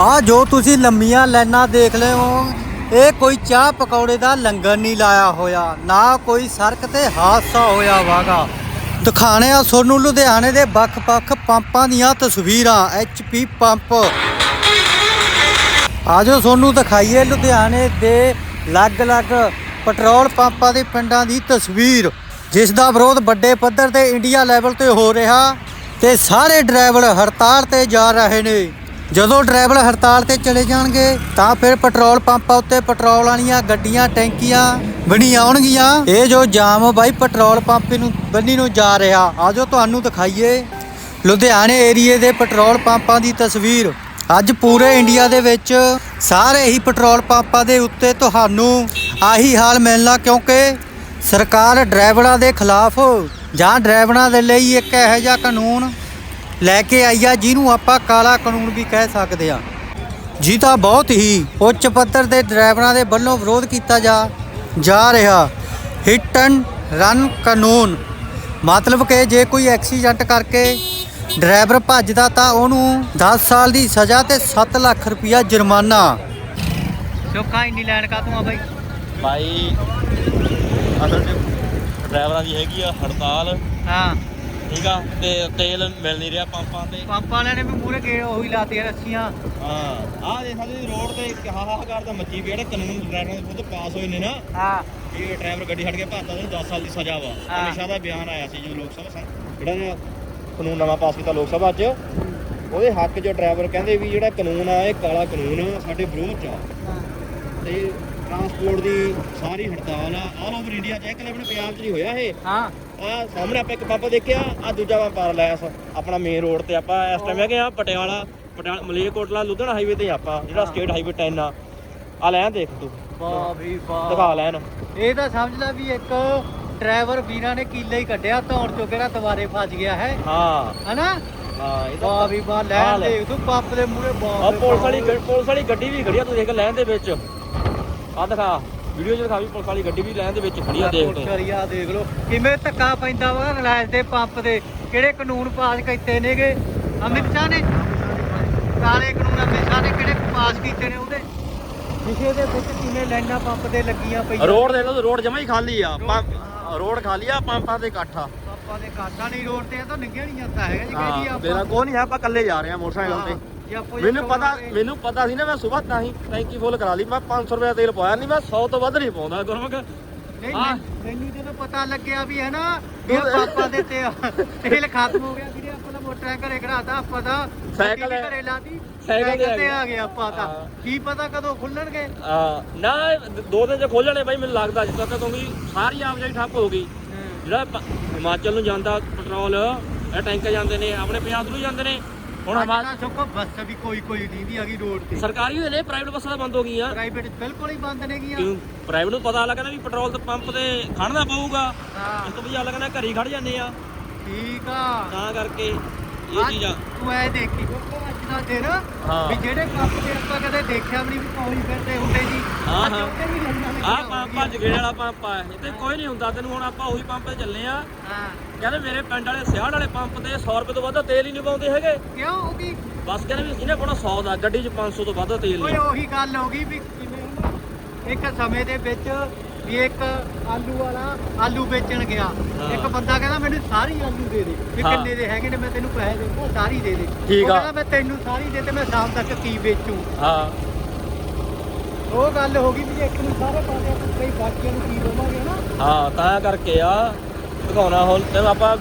ਆ ਜੋ ਤੁਸੀਂ ਲੰਮੀਆਂ ਲਾਈਨਾਂ ਦੇਖ ਲਏ ਹੋ, ਇਹ ਕੋਈ ਚਾਹ ਪਕੌੜੇ ਦਾ ਲੰਗਰ ਨਹੀਂ ਲਾਇਆ ਹੋਇਆ, ਨਾ ਕੋਈ ਸੜਕ ਤੇ ਹਾਦਸਾ ਹੋਇਆ ਵਾਗਾ ਦਿਖਾਣੇ ਆ ਤੁਹਾਨੂੰ ਲੁਧਿਆਣੇ ਦੇ ਵੱਖ-ਵੱਖ ਪੰਪਾਂ ਦੀਆਂ ਤਸਵੀਰਾਂ ਐਚਪੀ ਪੰਪ। ਆਜੋ ਤੁਹਾਨੂੰ ਦਿਖਾਈਏ, ਲੁਧਿਆਣੇ ਦੇ ਅਲੱਗ-ਅਲੱਗ ਪੈਟਰੋਲ ਪੰਪਾਂ ਦੇ ਪਿੰਡਾਂ ਦੀ ਤਸਵੀਰ, ਜਿਸ ਦਾ ਵਿਰੋਧ ਵੱਡੇ ਪੱਧਰ ਤੇ ਇੰਡੀਆ ਲੈਵਲ ਤੇ ਹੋ ਰਿਹਾ ਤੇ ਸਾਰੇ ਡਰਾਈਵਰ ਹੜਤਾਲ ਤੇ ਜਾ ਰਹੇ ਨੇ। ਜਦੋਂ ਡਰਾਈਵਰ ਹੜਤਾਲ ਤੇ ਚਲੇ ਜਾਣਗੇ, ਤਾਂ ਫਿਰ ਪੈਟਰੋਲ ਪੰਪਾਂ ਉੱਤੇ ਪੈਟਰੋਲ ਵਾਲੀਆਂ ਗੱਡੀਆਂ, ਟੈਂਕੀਆਂ ਬਣੀ ਆਉਣਗੀਆਂ। ਇਹ ਜੋ ਜਾਮ ਬਾਈ, ਪੈਟਰੋਲ ਪੰਪ ਨੂੰ, ਬੰਨੀ ਨੂੰ ਜਾ ਰਿਹਾ। ਆਜੋ ਤੁਹਾਨੂੰ ਦਿਖਾਈਏ। ਲੁਧਿਆਣੇ ਏਰੀਏ ਦੇ ਪੈਟਰੋਲ ਪੰਪਾਂ ਦੀ ਤਸਵੀਰ। ਅੱਜ ਪੂਰੇ ਇੰਡੀਆ ਦੇ ਵਿੱਚ ਸਾਰੇ ਹੀ ਪੈਟਰੋਲ ਪੰਪਾਂ ਦੇ ਉੱਤੇ ਤੁਹਾਨੂੰ ਆਹੀ ਹਾਲ ਮਿਲਣਾ, ਕਿਉਂਕਿ ਸਰਕਾਰ ਡਰਾਈਵਰਾਂ ਦੇ ਖਿਲਾਫ ਜਾਂ ਡਰਾਈਵਰਾਂ ਦੇ ਲਈ ਇੱਕ ਇਹੋ ਜਿਹਾ ਕਾਨੂੰਨ ਲੈ ਕੇ ਆਈ ਆ ਜਿਹਨੂੰ ਆਪਾਂ ਕਾਲਾ ਕਾਨੂੰਨ ਵੀ ਕਹਿ ਸਕਦੇ ਆ। ਜਿਹਦਾ ਬਹੁਤ ਹੀ ਉੱਚ ਪੱਧਰ ਦੇ ਡਰਾਈਵਰਾਂ ਦੇ ਵੱਲੋਂ ਵਿਰੋਧ ਕੀਤਾ ਜਾ ਜਾ ਰਿਹਾ। ਹਿੱਟ ਐਂਡ ਰਨ ਕਾਨੂੰਨ। ਮਤਲਬ ਕਿ ਜੇ ਕੋਈ ਐਕਸੀਡੈਂਟ ਕਰਕੇ ਡਰਾਈਵਰ ਭੱਜਦਾ ਤਾਂ ਉਹਨੂੰ 10 ਸਾਲ ਦੀ ਸਜ਼ਾ ਤੇ 7 ਲੱਖ ਰੁਪਇਆ ਜੁਰਮਾਨਾ। ਚੋਖਾ ਇੰਨੀ ਲੈਣ ਕਾ ਤੂੰ ਆ ਬਾਈ? ਭਾਈ ਅਸਲ 'ਚ ਡਰਾਈਵਰਾਂ ਦੀ ਹੈਗੀ ਆ ਹੜਤਾਲ। ਹਾਂ। ਠੀਕ ਆ ਤੇ ਤੇਲ ਮਿਲ ਨਹੀਂ ਰਿਹਾ ਪੰਪਾਂ ਤੇ। ਪੰਪ ਵਾਲਿਆਂ ਨੇ ਵੀ ਮੂਰੇ ਗੇ ਉਹੀ ਲਾਤੀਆਂ ਰੱਸੀਆਂ ਹਾਂ ਆਹ ਦੇ ਸਾਡੇ ਰੋਡ ਤੇ ਇੱਕ ਹਾਹਾਕਾਰ ਦਾ ਮੱਚੀ ਵੀ ਜਿਹੜੇ ਕਾਨੂੰਨ ਡਰਾਈਵਰਾਂ ਦੇ ਖੁਦ ਪਾਸ ਹੋਏ ਨੇ ਨਾ। ਹਾਂ। ਇਹ ਡਰਾਈਵਰ ਗੱਡੀ ਛੱਡ ਕੇ ਭੱਜਦਾ ਉਹਨੂੰ 10 ਸਾਲ ਦੀ ਸਜ਼ਾ ਵਾ। ਹਾਂ। ਹਮੇਸ਼ਾ ਦਾ ਬਿਆਨ ਆਇਆ ਸੀ ਜਦੋਂ ਲੋਕ ਸਭਾ ਸਨ ਜਿਹੜਾ ਨੇ ਕਾਨੂੰਨ ਨਵਾਂ ਪਾਸ ਕੀਤਾ ਲੋਕ ਸਭਾ 'ਚ ਉਹਦੇ ਹੱਕ 'ਚ ਡਰਾਈਵਰ ਕਹਿੰਦੇ ਵੀ ਜਿਹੜਾ ਕਾਨੂੰਨ ਆ ਇਹ ਕਾਲਾ ਕਾਨੂੰਨ ਆ ਸਾਡੇ ਵਿਰੋਧ 'ਚ ਆ। ਤੇ ਟਰਾਂਸਪੋਰਟ ਦੀ ਸਾਰੀ ਹੜਤਾਲ ਆ ਆਲ ਓਵਰ ਇੰਡੀਆ 'ਚ ਇੱਕ ਆਪਣੇ ਪੰਜਾਬ 'ਚ ਨਹੀਂ ਹੋਇਆ ਇਹ। ਹਾਂ। ਆ ਸਾਹਮਣੇ ਆਪਾਂ ਇੱਕ ਪੰਪ ਦੇਖਿਆ ਆ ਦੂਜਾ ਪੰਪ ਪਾਰਲੈਸ ਆਪਣਾ ਮੇਨ ਰੋਡ ਤੇ ਆਪਾਂ ਇਸ ਟਾਈਮ ਹੈਗੇ ਆ ਪਟਿਆਲਾ ਪਟਿਆਲਾ ਮਲੇਰਕੋਟਲਾ ਲੁਧਿਆਣਾ ਹਾਈਵੇ ਤੇ ਆਪਾਂ ਜਿਹੜਾ ਸਟੇਟ ਹਾਈਵੇ 10 ਆ। ਆ ਲੈਣ ਦੇਖ ਤੂੰ। ਵਾਹ ਵੀ ਵਾਹ। ਦਿਖਾ ਲੈਣ। ਇਹ ਤਾਂ ਸਮਝ ਲੈ ਵੀ ਇੱਕ ਡਰਾਈਵਰ ਵੀਰਾਂ ਨੇ ਕੀਲੇ ਹੀ ਕੱਢਿਆ ਧੌਣ ਚੋਂ ਕਿਹੜਾ ਦੁਬਾਰੇ ਫਸ ਗਿਆ ਹੈ। ਹਾਂ। ਹਨਾ? ਹਾਂ ਇਹ ਤਾਂ ਵੀ ਵਾਹ ਆਹ ਲੈ ਲੈ। ਦੇਖ ਤੂੰ ਪੰਪ ਦੇ ਮੂਹਰੇ ਬਾਹ ਆ ਪੁਲਿਸ ਵਾਲੀ ਪੁਲਿਸ ਵਾਲੀ ਗੱਡੀ ਵੀ ਖੜੀ ਆ ਤੂੰ ਦੇਖ ਲੈਣ ਦੇ ਵਿੱਚ। ਆ ਦਿਖਾ। ਵੀਡੀਓ 'ਚ ਦਿਖਾ ਵੀ ਪੁਲਿਸ ਵਾਲੀ ਗੱਡੀ ਵੀ ਲੈਣ ਦੇ ਵਿੱਚ ਖੜੀ ਆ ਦੇਖ ਤੂੰ ਕਰੀਆ ਦੇਖ ਲੋ ਕਿਵੇਂ ਧੱਕਾ ਪੈਂਦਾ ਵਾ ਰਿਲਾਇੰਸ ਦੇ ਪੰਪ ਦੇ ਕਿਹੜੇ ਕਾਨੂੰਨ ਪਾਸ ਕੀਤੇ ਨੇਗੇ? ਅਮਿਤ ਸ਼ਾਹ ਨੇ? ਕਾਲੇ ਕਾਨੂੰਨ ਅਮਿਤ ਸ਼ਾਹ ਨੇ ਕਿਹੜੇ ਪਾਸ ਕੀਤੇ ਨੇ ਉਹਦੇ? ਵਿਸ਼ੇ ਦੇ ਵਿੱਚ ਕਿਵੇਂ ਲਾਈਨਾਂ ਪੰਪ ਦੇ ਲੱਗੀਆਂ ਪਈਆਂ? ਰੋਡ ਦੇਖ ਲਓ ਰੋਡ ਜਮਾ ਹੀ ਖਾਲੀ ਆ। ਰੋਡ ਖਾਲੀ ਆ ਪੰਪਾਂ ਤੇ ਇਕੱਠ ਪੰਪਾਂ ਦੇ ਕਾਟਾ ਨਹੀਂ ਰੋਡ ਤੇ ਤਾਂ ਨਿੰਗਿਆ ਨਹੀਂ ਜਾਂਦਾ ਹੈਗਾ ਜੀ ਕਹਿੰਦੀ ਤੇਰਾ ਕੋਈ ਨਹੀਂ ਆਪਾਂ ਇਕੱਲੇ ਜਾ ਰਹੇ ਆ ਮੋਟਰਸਾਈਕਲ ਤੇ। ਆਪਾਂ ਮੈਨੂੰ ਪਤਾ ਮੈਨੂੰ ਪਤਾ ਸੀ ਨਾ ਮੈਂ ਸਵੇਰ ਤਾਂ ਹੀ ਟੈਂਕੀ ਫੁੱਲ ਕਰਾ ਲਈ। ਮੈਂ 500 ਰੁਪਏ ਦਾ ਤੇਲ ਪਾਇਆ ਨਹੀਂ ਮੈਂ 100 ਤੋਂ ਵੱਧ ਨਹੀਂ ਪਾਉਂਦਾ ਗੁਰਮੁਖ। ਨਹੀਂ ਹਾਂ। ਨਹੀਂ, ਮੈਨੂੰ ਜਦੋਂ ਪਤਾ ਲੱਗਿਆ ਵੀ ਹੈ ਨਾ ਵੀ ਇਹ ਪਾਪਾ ਦੇ ਤੇ ਤੇਲ ਖਤਮ ਹੋ ਗਿਆ ਵੀਰੇ ਆਪਾਂ ਦਾ ਮੋਟਰ ਘਰੇ ਖੜਾਤਾ ਆਪਾਂ ਦਾ ਸਾਈਕਲ ਘਰੇ ਲਾਤੀ ਸਾਈਕਲ ਤੇ ਆ ਤੇ। ਆ ਆਪਾਂ ਤਾਂ। ਹਾਂ। ਕੀ ਪਤਾ ਕਦੋਂ ਖੁੱਲਣਗੇ? ਆ ਨਾ ਦੋ ਦਿਨ ਚ ਖੋਲਣੇ ਬਾਈ ਮੈਨੂੰ ਲੱਗਦਾ ਜਿੱਦਾਂ ਤੱਕ ਕਿਉਂਕਿ ਸਾਰੀ ਆਵਾਜਾਈ ਠੱਪ ਹੋ ਗਈ। ਜਿਹੜਾ ਪ- ਹਿਮਾਚਲ ਨੂੰ ਜਾਂਦਾ ਪੈਟਰੋਲ ਇਹ ਟੈਂਕਰ ਜਾਂਦੇ ਨੇ ਆਪਣੇ ਪੰਜਾਬ ਨੂੰ ਜਾਂਦੇ ਨੇ। ਹੁਣ ਹਮਾ ਹਮਾਰਾ ਸੁੱਕੋ ਬੱਸ ਵੀ ਕੋਈ ਕੋਈ ਦੀਂਦੀ ਹੈਗੀ ਰੋਡ ਤੇ। ਸਰਕਾਰੀ ਹੋਏ ਨੇ ਪ੍ਰਾਈਵੇਟ ਬੱਸਾਂ ਤਾਂ ਬੰਦ ਹੋ ਗਈਆਂ। ਪ੍ਰਾਈਵੇਟ ਬਿਲਕੁਲ ਹੀ ਬੰਦ ਨੇ ਗੀਆਂ। ਕਿਉਂ? ਪ੍ਰਾਈਵੇਟ ਨੂੰ ਪਤਾ ਲੱਗਦਾ ਵੀ ਪੈਟਰੋਲ ਤੇ ਪੰਪ ਤੇ ਖੜਨਾ ਪਊਗਾ। ਹਾਂ। ਇਸ ਤੋਂ ਬਜਾ ਲੱਗਦਾ ਘਰੀ ਖੜ ਜਾਂਦੇ ਆ। ਠੀਕ ਆ। ਤਾਂ ਕਰਕੇ ਇਹ ਚੀਜ਼ਾਂ। ਤੂੰ ਐ ਦੇਖੀ ਕੋਕੋ ਅੱਜ ਦਾ ਦਿਨ ਹਾਂ। ਵੀ ਜਿਹੜੇ ਪੰਪ ਤੇ ਆਪਾਂ ਕਦੇ ਦੇਖਿਆ ਵੀ ਨਹੀਂ ਵੀ ਪੌੜੀ ਫਿਰਦੇ ਹੁੰਦੇ ਜੀ। ਹਾਂ, ਅੱਜ ਹਾਂ। ਉੱਥੇ ਵੀ ਲਾਈਨਾਂ ਆਹ ਲੱਗੀਆਂ ਪੰਪ ਹੋਣਗੀਆਂ। ਭੱਜ ਗੇੜੇ ਵਾਲਾ ਪੰਪ ਆ ਤੇ ਕੋਈ ਨਹੀਂ ਹੁੰਦਾ। ਤੈਨੂੰ ਹੁਣ ਆਪਾਂ ਉਹੀ ਪੰਪ ਤੇ ਚੱਲੇ ਆ। ਹਾਂ। ਕਹਿੰਦੇ ਮੇਰੇ ਪਿੰਡ ਵਾਲੇ ਸਿਆੜ ਵਾਲੇ ਪੰਪ ਤੇ 100 ਰੁਪਏ ਤੋਂ ਵੱਧ ਤੇਲ ਹੀ ਨਹੀਂ ਪਾਉਂਦੇ ਹੈਗੇ। ਕਿਉਂ? ਉਹਦੀ ਬਸ ਕਹਿੰਦੇ ਵੀ ਇਹਨੇ ਕੋਲ 100 ਦਾ ਗੱਡੀ 'ਚ 500 ਤੋਂ ਵੱਧ ਤੇਲ ਓਏ ਨਹੀਂ ਉਹੀ ਗੱਲ ਹੋ ਗਈ ਵੀ ਕਿਵੇਂ? ਨਾ ਇੱਕ ਸਮੇਂ ਦੇ ਵਿੱਚ ਵੀ ਇੱਕ ਆਲੂ ਵਾਲਾ ਆਲੂ ਵੇਚਣ ਗਿਆ। ਹਾਂ। ਇੱਕ ਬੰਦਾ ਕਹਿੰਦਾ ਮੈਨੂੰ ਸਾਰੀ ਆਲੂ ਦੇ ਦੇ। ਵੀ ਹਾਂ। ਕਿੰਨੇ ਦੇ ਹੈਗੇ ਨੇ ਮੈਂ ਤੈਨੂੰ ਪੈਸੇ ਦੇਵਾਂ ਸਾਰੀ ਦੇ ਦੇ। ਠੀਕ ਉਹ ਆ। ਕਹਿੰਦਾ ਮੈਂ ਤੈਨੂੰ ਸਾਰੀ ਦੇ ਤੇ ਮੈਂ ਸ਼ਾਮ ਤੱਕ ਕੀ ਵੇਚੂ? ਹਾਂ। ਉਹ ਗੱਲ ਹੋ ਗਈ ਵੀ ਜੇ ਇੱਕ ਨੂੰ ਸਾਰੇ ਪਾਸੇ ਆਪਾਂ ਕਈ ਬਾਕੀਆਂ ਨੂੰ ਕੀ ਦੇਵਾਂਗੇ ਨਾ। ਹਾਂ ਤਾਂ ਕਰਕੇ ਆ। ਦਿਖਾਉਣਾ ਹੁਣ ਤੈਨੂੰ ਆਪਾਂ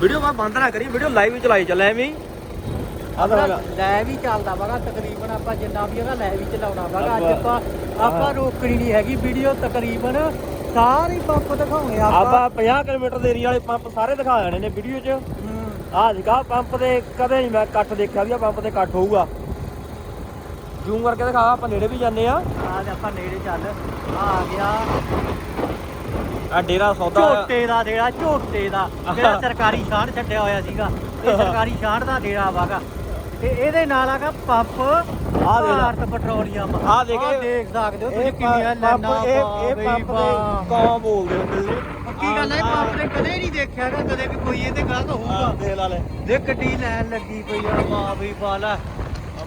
ਵੀਡੀਓ ਮੈਂ ਬੰਦ ਨਾ ਕਰੀ ਵੀਡੀਓ ਲਾਈਵ ਹੀ ਚਲਾਈ ਚੱਲੇ ਐਵੇਂ ਤਾਂ ਹੈਗਾ। ਲੈ ਵੀ ਚੱਲਦਾ ਵਾਗਾ ਤਕਰੀਬਨ ਆਪਾਂ ਜਿੰਨਾ ਵੀ ਹੈਗਾ ਲੈ ਵੀ ਚਲਾਉਣਾ ਵਾਗਾ ਅੱਜ ਆਪਾਂ ਆਪਾਂ ਰੋਕਣੀ ਨਹੀਂ ਹੈਗੀ ਵੀਡੀਓ ਤਕਰੀਬਨ ਸਾਰੇ ਪੰਪ ਦਿਖਾਉਣੇ ਆਪਾਂ। ਆਪਾਂ 50 ਕਿਲੋਮੀਟਰ ਦੇ ਏਰੀਆ ਵਾਲੇ ਪੰਪ ਸਾਰੇ ਦਿਖਾ ਜਾਣੇ ਨੇ ਵੀਡੀਓ 'ਚ। ਆਹ ਜਿਹਾ ਪੰਪ ਤੇ ਕਦੇ ਨਹੀਂ ਮੈਂ ਇਕੱਠ ਦੇਖਿਆ ਵੀ ਆ ਪੰਪ ਤੇ ਇਕੱਠ ਹੋਊਗਾ। ਜ਼ੂਮ ਕਰਕੇ ਦਿਖਾ ਆਪਾਂ ਨੇੜੇ ਵੀ ਜਾਂਦੇ ਆ। ਆ ਜਾ ਆਪਾਂ ਨੇੜੇ ਚੱਲ ਆ ਗਿਆ। ਆ ਡੇਰਾ ਸੌਦਾ ਝੋਟੇ ਦਾ ਡੇਰਾ ਝੋਟੇ ਦਾ। ਜਿਹੜਾ ਸਰਕਾਰੀ ਛਾਣ ਛੱਡਿਆ ਹੋਇਆ ਸੀਗਾ ਇਹ ਸਰਕਾਰੀ ਛਾਣ ਦਾ ਡੇਰਾ ਵਾਗਾ। ਤੇ ਇਹਦੇ ਨਾਲ ਆਗਾ ਪੰਪ ਦੇਖ ਲਾ। ਭਾਰਤ ਪੈਟਰੋਲੀਅਮ। ਆਹ ਦੇਖ ਇਹ- ਦੇਖ ਸਕਦੇ ਹੋ ਇਹ ਤੁਸੀਂ ਕਿੰਨੀਆਂ ਪੰਪ ਲਾਈਨਾਂ ਇਹ ਇਹ ਬਈ ਪੰਪ ਵਾਹ। ਦੇ ਕੌਂ ਬੋਲਦੇ ਹੁੰਦੇ ਸੀ। ਪੱਕੀ ਗੱਲ ਹੈ ਪੰਪ ਨੇ ਕਦੇ ਨਹੀਂ ਦੇਖਿਆਗਾ ਕਦੇ ਵੀ ਕੋਈ ਇਹਦੇ ਗਲਤ ਹਾਂ ਹੋਊਗਾ। ਦੇਖ ਲਾ ਲੈ। ਦੇਖ ਗੱਡੀ ਲੈਣ ਲੱਗੀ ਪਈ ਆ ਵਾਹ ਬਈ ਵਾਹ ਲੈ।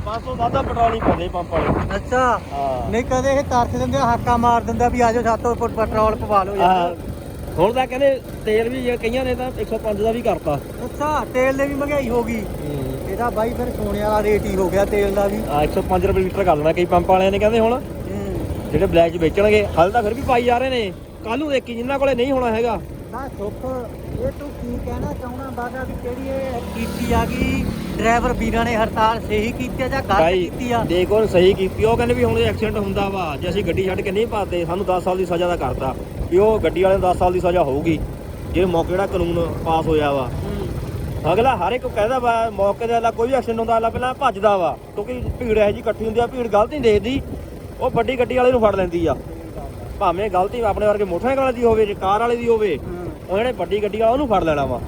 500 ਵਾਧਾ ਪੈਟਰੋਲ ਨਹੀਂ ਪਾਉਂਦੇ ਪੰਪ ਵਾਲੇ। ਅੱਛਾ। ਹਾਂ। ਨਹੀਂ ਕਦੇ ਇਹ ਤਰਸ ਦਿੰਦੇ ਆ, ਹਾਕਾ ਮਾਰ ਦਿੰਦਾ ਵੀ ਆਜੋ ਸਾਤੋਂ ਪ- ਪੈਟਰੋਲ ਪਵਾ ਲਓ ਯਾਰ। ਆਹ, ਹੁਣ ਤਾਂ ਕਹਿੰਦੇ ਤੇਲ ਵੀ ਜੇ ਕਈਆਂ ਨੇ ਤਾਂ 105 ਦਾ ਵੀ ਕਰਤਾ। ਅੱਛਾ ਤੇਲ ਦੀ ਵੀ ਮਹਿੰਗਾਈ ਹੋ ਗਈ। ਇਹਦਾ ਬਾਈ ਫਿਰ ਸੋਨੇ ਵਾਲਾ ਰੇਟ ਹੀ ਹੋ ਗਿਆ ਤੇਲ ਦਾ ਵੀ। ਆ 105 ਰੁਪਏ ਲੀਟਰ ਕਰ ਲੈਣਾ ਕਈ ਪੰਪ ਵਾਲਿਆਂ ਨੇ ਕਹਿੰਦੇ ਹੁਣ। ਜਿਹੜੇ ਬਲੈਕ 'ਚ ਵੇਚਣਗੇ ਹਾਲੇ ਤਾਂ ਫਿਰ ਵੀ ਪਾਈ ਜਾ ਰਹੇ ਨੇ। ਕੱਲ ਨੂੰ ਦੇਖੀ ਜਿਨ੍ਹਾਂ ਕੋਲੇ ਨਹੀਂ ਹੋਣਾ ਹੈਗਾ। ਨਾ ਸੁੱਖ ਇਹ ਤੂੰ ਕੀ ਕਹਿਣਾ ਚਾਹੁੰਦਾ ਬਾਗਾ ਵੀ ਕਿਹੜੀ ਇਹ ਕੀਤੀ ਆ ਗਈ? ਡਰਾਈਵਰ ਵੀਰਾਂ ਨੇ ਹੜਤਾਲ ਸਹੀ ਕੀਤੀ ਆ ਜਾਂ ਗਲਤ ਕੀਤੀ ਆ? ਦੇਖੋ ਸਹੀ ਕੀਤੀ ਉਹ ਕਹਿੰਦੇ ਵੀ ਹੁਣ ਐਕਸੀਡੈਂਟ ਹੁੰਦਾ ਵਾ ਜੇ ਅਸੀਂ ਗੱਡੀ ਛੱਡ ਕੇ ਨਹੀਂ ਪਾਤੇ ਸਾਨੂੰ 10 ਸਾਲ ਦੀ ਸਜ਼ਾ ਦਾ ਕਰਤਾ ਵੀ ਉਹ ਗੱਡੀ ਵਾਲੇ ਨੂੰ 10 ਸਾਲ ਦੀ ਸਜ਼ਾ ਹੋਊਗੀ ਜੇ ਮੌਕੇ ਜਿਹੜਾ ਕਾਨੂੰਨ ਪਾਸ ਹੋਇਆ ਵਾ। ਅਗਲਾ ਹਰ ਇੱਕ ਕਹਿੰਦਾ ਵਾ ਮੌਕੇ ਦੇ ਅਗਲਾ ਕੋਈ ਵੀ ਐਕਸੀਡੈਂਟ ਹੁੰਦਾ ਅਗਲਾ ਪਹਿਲਾਂ ਭੱਜਦਾ ਵਾ ਕਿਉਂਕਿ ਭੀੜ ਇਹੋ ਜੀ ਇਕੱਠੀ ਹੁੰਦੀ ਆ ਭੀੜ ਗਲਤੀ ਨਹੀਂ ਦੇਖਦੀ ਉਹ ਵੱਡੀ ਗੱਡੀ ਵਾਲੇ ਨੂੰ ਫੜ ਲੈਂਦੀ ਆ। ਭਾਵੇਂ ਗਲਤੀ ਆਪਣੇ ਵਰਗੇ ਮੋਟਰਸਾਈਕਲ ਵਾਲੇ ਦੀ ਹੋਵੇ ਜੇ ਕਾਰ ਵਾਲੇ ਦੀ ਹੋਵੇ ਉਹ ਜਿਹੜੇ ਵੱਡੀ ਗੱਡੀ ਵਾਲਾ ਉਹਨੂੰ ਫੜ ਲੈਣਾ ਵਾ।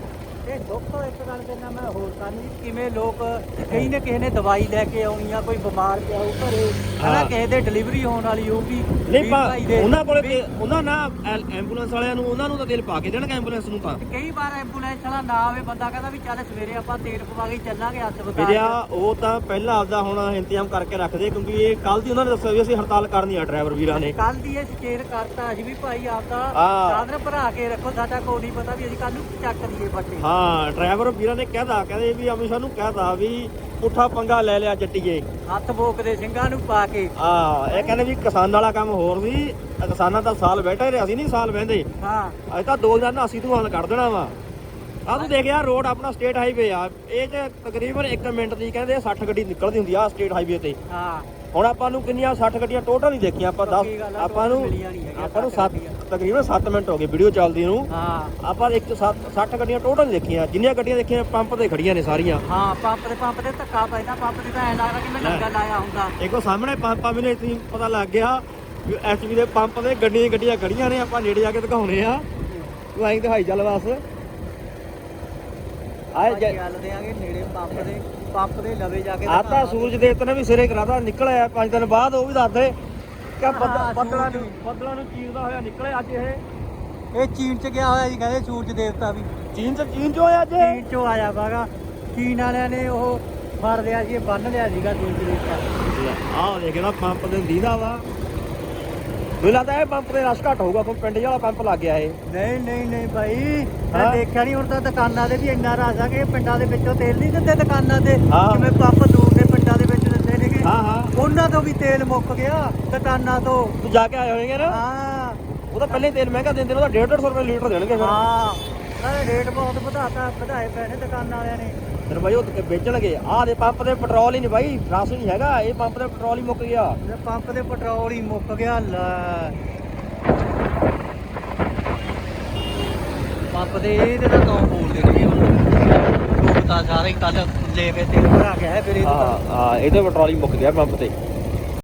ਦੁੱਖ ਇੱਕ ਗੱਲ ਤੇ ਨਾ ਮੈਂ ਹੋਰ ਕਰਨੀ ਕਿਵੇਂ ਲੋਕ ਕਈ ਨੇ ਕਿਸੇ ਨੇ ਦਵਾਈ ਲੈ ਕੇ ਆਉਣੀ ਆ ਕੋਈ ਬਿਮਾਰ ਪਿਆ ਹੋਊ ਘਰੇ ਹਨਾ। ਕਿਸੇ ਦੇ ਡਿਲੀਵਰੀ ਹੋਣ ਵਾਲੀ ਹੋਊਗੀ ਨਹੀਂ ਪਾ ਦੇ। ਉਹਨਾਂ ਕੋਲੇ ਤੇ ਉਹਨਾਂ ਨਾ ਐਲ- ਐਂਬੂਲੈਂਸ ਵਾਲਿਆਂ ਨੂੰ ਉਹਨਾਂ ਨੂੰ ਤਾਂ ਤੇਲ ਪਾ ਕੇ ਦੇਣਗੇ ਐਂਬੂਲੈਂਸ ਨੂੰ ਤਾਂ ਕਈ ਵਾਰ ਐਂਬੂਲੈਂਸ ਵਾਲਾ ਨਾ ਆਵੇ ਬੰਦਾ ਕਹਿੰਦਾ ਵੀ ਚੱਲ ਸਵੇਰੇ ਆਪਾਂ ਤੇਲ ਪਵਾ ਕੇ ਚੱਲਾਂਗੇ ਹਸਪਤਾਲ ਵੀਰਿਆ ਉਹ ਤਾਂ ਪਹਿਲਾਂ ਆਪਦਾ ਹੁਣ ਇੰਤਜ਼ਾਮ ਕਰਕੇ ਰੱਖਦੇ ਕਿਉਂਕਿ ਇਹ ਕੱਲ ਦੀ ਉਹਨਾਂ ਨੇ ਦੱਸਿਆ ਵੀ ਅਸੀਂ ਹੜਤਾਲ ਕਰਨੀ ਆ ਡਰਾਈਵਰ ਵੀਰਾਂ ਨੇ ਕੱਲ ਦੀ ਇਹ ਸਕੇਰ ਕਰਤਾ ਅਸੀਂ ਵੀ ਭਾਈ ਆਪਦਾ ਹਾਂ। ਸਾਧਨ ਭਰਾ ਕੇ ਰੱਖੋ ਸਾਡਾ ਕੋਈ ਨਹੀਂ ਪਤਾ ਵੀ ਅਸੀਂ ਕੱਲ ਨੂੰ ਚੱਕ ਦਈਏ ਬੱਟੇ ਹਾਂ ਡਰਾਈਵਰ ਵੀਰਾਂ ਨੇ ਕਹਿਤਾ ਕਹਿੰਦੇ ਵੀ ਅਮਿਤ ਸ਼ਾਹ ਨੂੰ ਕਹਿਤਾ ਵੀ ਪੁੱਠਾ ਪੰਗਾ ਲੈ ਲਿਆ ਜੱਟੀਏ ਹੱਥ ਬੋਕਦੇ ਸਿੰਘਾਂ ਨੂੰ ਪਾ ਕੇ। ਆ ਇਹ ਕਹਿੰਦੇ ਵੀ ਕਿਸਾਨ ਵਾਲਾ ਕੰਮ ਹੋਰ ਇਹ ਕਿਸਾਨਾਂ ਦਾ ਸਾਲ ਬੈਠਾ ਹੀ ਰਿਹਾ ਸੀ ਨਹੀਂ ਸਾਲ ਬਹਿੰਦੇ। ਹਾਂ। ਅੱਜ ਤਾਂ ਦੋ ਦਿਨ ਅਸੀਂ ਧੂਆਂ ਕੱਢ ਦੇਣਾ ਵਾ। ਆ ਤੂੰ ਦੇਖ ਯਾਰ ਰੋਡ ਆਪਣਾ ਸਟੇਟ ਹਾਈਵੇ ਆ। ਇਹ ਚ ਤਕਰੀਬਨ 1 ਮਿੰਟ ਦੀ ਕਹਿੰਦੇ 60 ਗੱਡੀ ਨਿਕਲਦੀ ਹੁੰਦੀ ਆ ਸਟੇਟ ਹਾਈਵੇ ਤੇ। ਹਾਂ। ਹੁਣ ਆਪਾਂ ਨੂੰ ਕਿੰਨੀਆਂ 60 ਗੱਡੀਆਂ ਟੋਟਲ ਨਹੀਂ ਦੇਖੀਆਂ ਆਪਾਂ ਪੱਕੀ 10 ਗੱਲ ਆ, ਆਪਾਂ ਨੂੰ ਆਪਾਂ ਨੂੰ 60 7 ਤਕਰੀਬਨ 7 ਮਿੰਟ ਹੋ ਗਏ ਵੀਡੀਓ ਚੱਲਦੀ ਨੂੰ। ਹਾਂ। ਆਪਾਂ ਇੱਕ 60 ਗੱਡੀਆਂ ਟੋਟਲ ਦੇਖੀਆਂ। ਜਿੰਨੀਆਂ ਗੱਡੀਆਂ ਦੇਖੀਆਂ ਪੰਪ ਤੇ ਖੜੀਆਂ ਨੇ ਸਾਰੀਆਂ। ਹਾਂ ਪੰਪ ਦੇ ਪੰਪ ਦੇ ਧੱਕਾ ਪੈਂਦਾ ਪੰਪ ਦੀ ਤਾਂ ਐ ਲੱਗਦਾ ਕਿ ਮੈਂ। ਲੰਗਾ ਲਾਇਆ ਹੁੰਦਾ। ਇੱਕੋ ਸਾਹਮਣੇ ਪੰਪ ਆ ਮੈਨੂੰ ਹੀ ਪਤਾ ਲੱਗ ਗਿਆ ਵੀ ਐਚਪੀ ਦੇ ਪੰਪ ਦੇ ਗੱਡੀਆਂ ਗੱਡੀਆਂ ਖੜੀਆਂ ਨੇ। ਆਪਾਂ ਨੇੜੇ ਜਾ ਕੇ ਦਿਖਾਉਣੇ ਆ। ਤੂੰ ਐਂ ਦਿਖਾਈ ਚੱਲ ਬਸ। ਆਏ ਗੱਲ ਦੇਾਂਗੇ ਨੇੜੇ ਪੰਪ ਦੇ ਪੰਪ ਦੇ ਲਵੇ ਜਾ ਕੇ ਆ ਤਾਂ। ਸੂਰਜ ਦੇਵਤਾ ਨੇ ਵੀ ਸਿਰੇ ਕਰਾਦਾ ਨਿਕਲਿਆ। ਪੰਜ ਦਿਨ ਬਾਅਦ ਉਹ ਵੀ ਦੱਸ ਦੇ ਕਿ ਹਾਂ, ਬੱਦਲਾਂ ਨੂੰ। ਬੱਦਲਾਂ ਨੂੰ ਚੀਰਦਾ ਹੋਇਆ ਨਿਕਲਿਆ ਅੱਜ ਇਹ। ਇਹ ਚੀਨ ਚ ਗਿਆ ਹੋਇਆ ਜੀ ਕਹਿੰਦੇ ਸੂਰਜ ਦੇਵਤਾ ਵੀ। ਚੀਨ ਚ ਚੀਨ ਚੋਂ ਆਇਆ ਅੱਜ ਇਹ? ਚੀਨ ਚੋਂ ਆਇਆ ਵਾਗਾ ਚੀਨ ਵਾਲਿਆਂ ਨੇ ਉਹ ਫੜ ਲਿਆ ਸੀ ਬੰਨ ਲਿਆ ਸੀਗਾ ਸੂਰਜ ਦੇਵਤਾ। ਆਹ ਦੇਖ ਨਾ ਪੰਪ ਦੇ ਦੀਦਾ ਵਾ। ਮੈਨੂੰ ਲੱਗਦਾ ਇਹ ਪੰਪ ਦੇ ਰਸ਼ ਘੱਟ ਹੋਊਗਾ ਕੋਈ ਪਿੰਡ ਵਾਲਾ ਪੰਪ ਲੱਗ ਗਿਆ ਇਹ। ਨਹੀਂ ਨਹੀਂ ਨਹੀਂ ਭਾਈ ਮੈਂ ਹਾਂ? ਦੇਖਿਆ ਨਹੀਂ ਹੁਣ ਤਾਂ ਦੁਕਾਨਾਂ ਦੇ ਵੀ ਇੰਨਾ ਰਸ ਆ ਕਿ ਪਿੰਡਾਂ ਦੇ ਵਿੱਚੋਂ ਤੇਲ ਨਹੀਂ ਦਿੰਦੇ ਦੁਕਾਨਾਂ ਤੇ। ਹਾਂ। ਜਿਵੇਂ ਪੰਪ ਦੂਰ ਦੇ ਪਿੰਡਾਂ ਦੇ ਵਿੱਚ ਦਿੰਦੇ ਨੇਗੇ ਹਾਂ ਹਾਂ। ਉਹਨਾਂ ਤੋਂ ਵੀ ਤੇਲ ਮੁੱਕ ਗਿਆ ਦੁਕਾਨਾਂ ਤੋਂ। ਤੂੰ ਜਾ ਕੇ ਆਏ ਹੋਏਗੇ ਨਾ ਹਾਂ। ਉਹ ਤਾਂ ਪਹਿਲੇ ਤੇਲ ਮਹਿੰਗਾ ਦਿੰਦੇ ਨੇ ਉਹਦਾ 150 ਰੁਪਏ ਲੀਟਰ ਦੇਣਗੇ ਫਿਰ। ਹਾਂ। ਨਾਲੇ ਰੇਟ ਬਹੁਤ ਵਧਾਤਾ ਵਧਾਏ ਪਏ ਨੇ ਦੁਕਾਨਾਂ ਵਾਲਿਆਂ ਨੇ। ਫਿਰ ਬਾਈ ਉਹ ਤੇ ਵੇਚਣਗੇ ਆਹ ਦੇ ਪੰਪ ਦੇ ਪੈਟਰੋਲ ਹੀ ਨਹੀਂ ਬਾਈ ਰਸ ਨਹੀਂ ਹੈਗਾ। ਇਹ ਪੰਪ ਦੇ ਪੈਟਰੋਲ ਹੀ ਮੁੱਕ ਗਿਆ। ਤੇ ਪੰਪ ਦੇ ਪੈਟਰੋਲ ਹੀ ਮੁੱਕ ਗਿਆ ਲੈ। ਪੰਪ ਦੇ ਇਹਦੇ ਤਾਂ ਕੌਣ ਬੋਲਦੇ ਨੇ ਹੁਣ ਲੋਕ ਸਾਰੇ ਕੱਲ ਲੈ ਤੇਲ ਭਰਾ ਗਿਆ ਫਿਰ ਇਹ ਹਾਂ ਹਾਂ ਇਹਦੇ ਪੈਟਰੋਲ ਹੀ ਮੁੱਕ ਗਿਆ ਪੰਪ ਤੇ।